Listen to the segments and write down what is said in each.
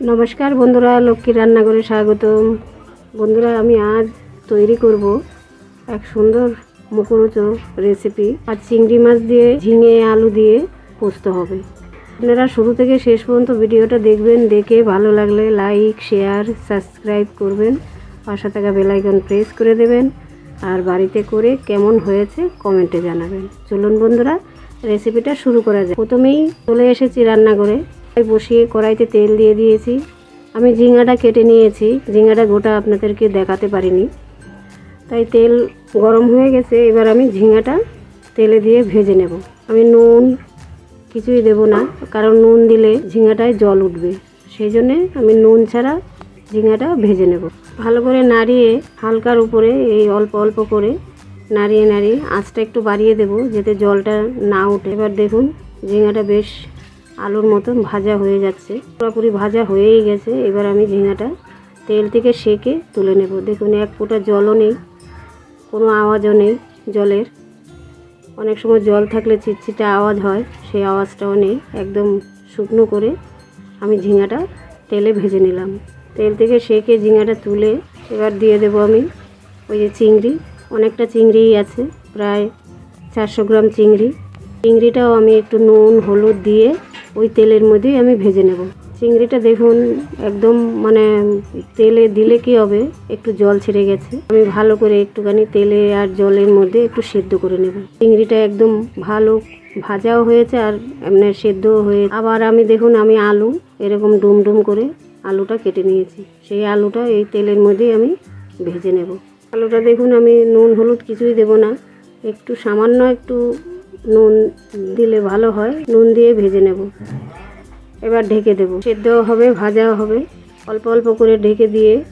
নমস্কার বন্ধুরা লক্ষ্মী রান্নাঘরে স্বাগতম। বন্ধুরা, আমি আজ তৈরি করব এক সুন্দর মুখরোচো রেসিপি আর চিংড়ি মাছ দিয়ে, ঝিঙে, আলু দিয়ে পোস্ত হবে। আপনারা শুরু থেকে শেষ পর্যন্ত ভিডিওটা দেখবেন, দেখে ভালো লাগলে লাইক, শেয়ার, সাবস্ক্রাইব করবেন। পাশে থাকা বেলাইকন প্রেস করে দেবেন। আর বাড়িতে করে কেমন হয়েছে কমেন্টে জানাবেন। চলুন বন্ধুরা রেসিপিটা শুরু করা যায় প্রথমেই চলে এসেছি রান্নাঘরে। বসিয়ে কড়াইতে তেল দিয়ে দিয়েছি। আমি ঝিঙাটা কেটে নিয়েছি। ঝিঙাটা গোটা আপনাদেরকে দেখাতে পারিনি। তাই তেল গরম হয়ে গেছে। এবার আমি ঝিঙাটা তেলে দিয়ে ভেজে নেব। আমি নুন কিছুই দেব না, কারণ নুন দিলে ঝিঙাটায় জল উঠবে। সেই জন্যে আমি নুন ছাড়া ঝিঙাটা ভেজে নেব। ভালো করে নাড়িয়ে হালকার উপরে এই অল্প অল্প করে নাড়িয়ে নাড়িয়ে আঁচটা একটু বাড়িয়ে দেব, যাতে জলটা না উঠে এবার দেখুন, ঝিঙাটা বেশ আলুর মতন ভাজা হয়ে যাচ্ছে। পুরোপুরি ভাজা হয়েই গেছে। এবার আমি ঝিঙাটা তেল থেকে সেকে তুলে নেব। দেখুন, এক ফোঁটা জলও নেই, কোনো আওয়াজও নেই জলের। অনেক সময় জল থাকলে চিটচিটে আওয়াজ হয়, সেই আওয়াজটাও নেই। একদম শুকনো করে আমি ঝিঙাটা তেলে ভেজে নিলাম। তেল থেকে সেকে ঝিঙাটা তুলে এবার দিয়ে দেবো আমি ওই যে চিংড়ি। অনেকটা চিংড়িই আছে, প্রায় চারশো গ্রাম চিংড়ি। চিংড়িটাও আমি একটু নুন, হলুদ দিয়ে ওই তেলের মধ্যেই আমি ভেজে নেব। চিংড়িটা দেখুন, একদম মানে তেলে দিলে কি হবে, একটু জল ছেড়ে গেছে। আমি ভালো করে একটুখানি তেলে আর জলের মধ্যে একটু সেদ্ধ করে নেব। চিংড়িটা একদম ভালো ভাজাও হয়েছে আর এমনি সেদ্ধও হয়ে আবার আমি দেখুন, আমি আলু এরকম ডুম ডুম করে আলুটা কেটে নিয়েছি। সেই আলুটা এই তেলের মধ্যেই আমি ভেজে নেব। আলুটা দেখুন, আমি নুন হলুদ কিছুই দেব না। একটু সামান্য একটু নুন দিলে ভালো হয়। নুন দিয়ে ভেজে নেব। এবার ঢেকে দেবো। সেদ্ধও হবে, ভাজাও হবে। অল্প অল্প করে ঢেকে দিয়ে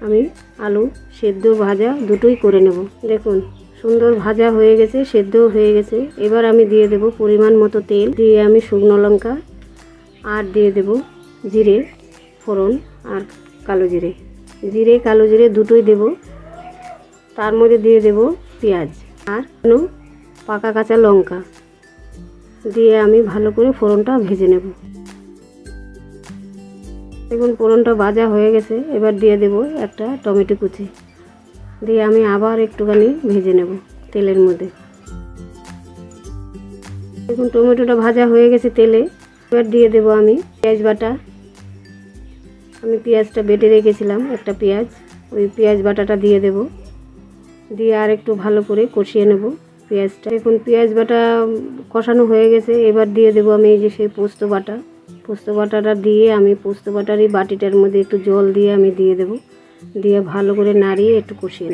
আমি আলু সেদ্ধ, ভাজা দুটোই করে নেব। দেখুন, সুন্দর ভাজা হয়ে গেছে, সেদ্ধও হয়ে গেছে। এবার আমি দিয়ে দেব পরিমাণ মতো তেল। দিয়ে আমি শুকনো লঙ্কা আর দিয়ে দেব জিরে, ফোড়ন আর কালো জিরে। জিরে, কালো জিরে দুটোই দেব। তার মধ্যে দিয়ে দেব পেঁয়াজ। আর পাকা কাঁচা লঙ্কা দিয়ে আমি ভালো করে ফোড়নটা ভেজে নেব। দেখুন ফোড়নটা ভাজা হয়ে গেছে, এবার দিয়ে দেব একটা টমেটো কুচি। দিয়ে আমি আবার একটুখানি ভেজে নেব তেলের মধ্যে। দেখুন টমেটোটা ভাজা হয়ে গেছে তেলে, এবার দিয়ে দেব আমি পেঁয়াজ বাটা। আমি পেঁয়াজটা বেটে রেখেছিলাম একটা পেঁয়াজ, ওই পেঁয়াজ বাটাটা দিয়ে দেব। দিয়ে আর একটু ভালো করে কষিয়ে নেব। পেঁয়াজটা। দেখুন পেঁয়াজ বাটা কষানো হয়ে গেছে, এবার দিয়ে দেবো আমি এই যে সেই পোস্ত বাটা। পোস্ত বাটাটা দিয়ে আমি, পোস্ত বাটারই বাটিটার মধ্যে একটু জল দিয়ে আমি দিয়ে দেব। দিয়ে ভালো করে নাড়িয়ে একটু কষিয়ে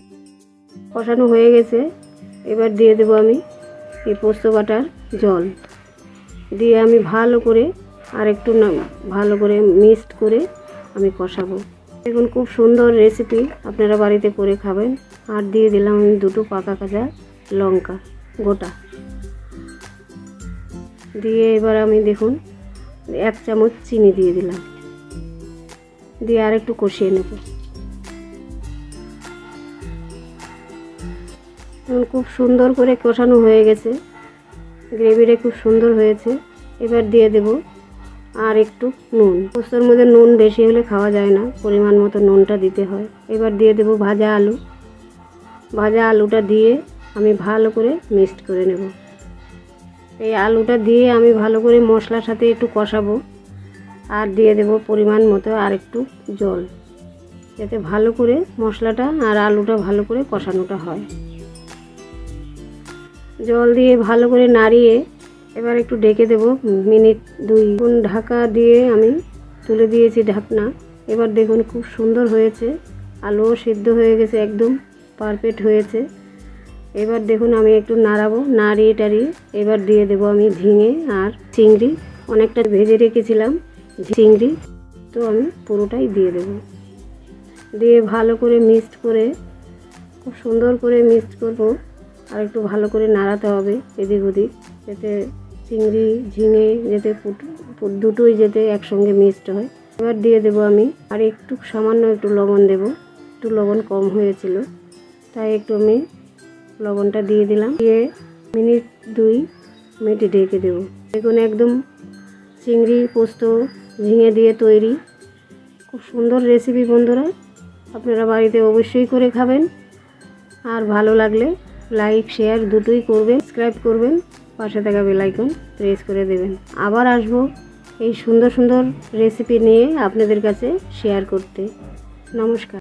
কষানো হয়ে গেছে, এবার দিয়ে দেবো আমি এই পোস্ত বাটার জল। দিয়ে আমি ভালো করে আর একটু ভালো করে মিক্সড করে আমি কষাবো। দেখুন খুব সুন্দর রেসিপি আপনারা বাড়িতে করে খাবেন। আর দিয়ে দিলাম আমি দুটো পাকা কাঁচা লঙ্কা, গোটা। দিয়ে এবার আমি দেখুন, এক চামচ চিনি দিয়ে দিলাম। দিয়ে আর একটু কষিয়ে নেব। খুব সুন্দর করে কষানো হয়ে গেছে। গ্রেভিটা খুব সুন্দর হয়েছে। এবার দিয়ে দেব আর একটু নুন। পোস্তর মধ্যে নুন বেশি হলে খাওয়া যায় না, পরিমাণ মতো নুনটা দিতে হয়। এবার দিয়ে দেব ভাজা আলু। ভাজা আলুটা দিয়ে আমি ভালো করে মিক্সড করে নেব। এই আলুটা দিয়ে আমি ভালো করে মশলার সাথে একটু কষাবো আর দিয়ে দেব পরিমাণ মতো আর একটু জল, যাতে ভালো করে মশলাটা আর আলুটা ভালো করে কষানোটা হয়। জল দিয়ে ভালো করে নাড়িয়ে এবার একটু ডেকে দেব মিনিট দুই। গুণ ঢাকা দিয়ে আমি তুলে দিয়েছি ঢাকনা। এবার দেখুন খুব সুন্দর হয়েছে। আলুও সিদ্ধ হয়ে গেছে, একদম পারফেক্ট হয়েছে। এবার দেখুন আমি একটু নাড়াবো, নাড়িয়ে টাড়িয়ে এবার দিয়ে দেবো আমি ঝিঙে আর চিংড়ি। অনেকটা ভেজে রেখেছিলাম চিংড়ি, তো আমি পুরোটাই দিয়ে দেবো। দিয়ে ভালো করে মিক্সড করে, খুব সুন্দর করে মিক্সড করব আর একটু ভালো করে নাড়াতে হবে এদিক ওদিক যাতে চিংড়ি, ঝিঙে যাতে দুটোই যাতে একসঙ্গে মিক্সড হয়। এবার দিয়ে দেবো আমি আর একটু সামান্য একটু লবণ দেব। একটু লবণ কম হয়েছিল, তাই একটু আমি লবণটা দিয়ে দিলাম। দিয়ে মিনিট দুই মিনিট ঢেকে দেবো। দেখুন একদম চিংড়ি পোস্ত ঝিঙে দিয়ে তৈরি। খুব সুন্দর রেসিপি বন্ধুরা। আপনারা বাড়িতে অবশ্যই করে খাবেন। আর ভালো লাগলে লাইক শেয়ার দুটোই করবেন সাবস্ক্রাইব করবেন, পাশে থাকা বেলাইকন প্রেস করে দেবেন। আবার আসব এই সুন্দর সুন্দর রেসিপি নিয়ে আপনাদের কাছে শেয়ার করতে। নমস্কার।